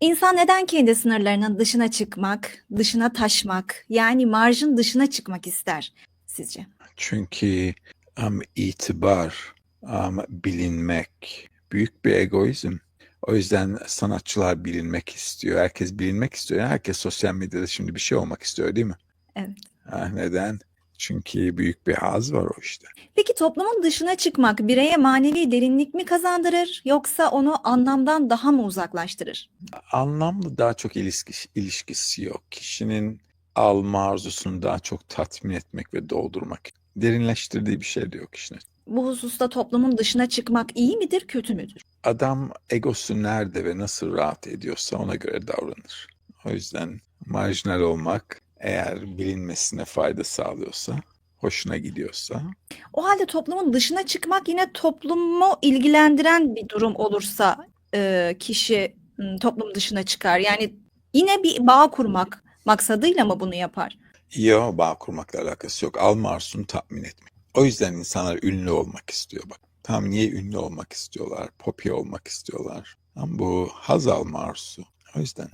İnsan neden kendi sınırlarının dışına çıkmak, dışına taşmak, yani marjın dışına çıkmak ister sizce? Çünkü um, itibar, um, bilinmek büyük bir egoizm. O yüzden sanatçılar bilinmek istiyor. Herkes bilinmek istiyor. Herkes sosyal medyada şimdi bir şey olmak istiyor değil mi? Evet. Ha, neden? Çünkü büyük bir haz var o işte. Peki toplumun dışına çıkmak bireye manevi derinlik mi kazandırır yoksa onu anlamdan daha mı uzaklaştırır? Anlamlı daha çok ilişki, ilişkisi yok. Kişinin alma arzusunu daha çok tatmin etmek ve doldurmak. Derinleştirdiği bir şey de yok işte. Bu hususta toplumun dışına çıkmak iyi midir, kötü müdür? Adam egosu nerede ve nasıl rahat ediyorsa ona göre davranır. O yüzden marjinal olmak eğer bilinmesine fayda sağlıyorsa, hoşuna gidiyorsa O halde toplumun dışına çıkmak yine toplumu ilgilendiren bir durum olursa e, kişi m, toplum dışına çıkar. Yani yine bir bağ kurmak maksadıyla mı bunu yapar? Yok bağ kurmakla alakası yok. Alma arzusunu tatmin etmek. O yüzden insanlar ünlü olmak istiyor bak. Tam niye ünlü olmak istiyorlar? Popi olmak istiyorlar. Ama bu haz alma arzusu. O yüzden.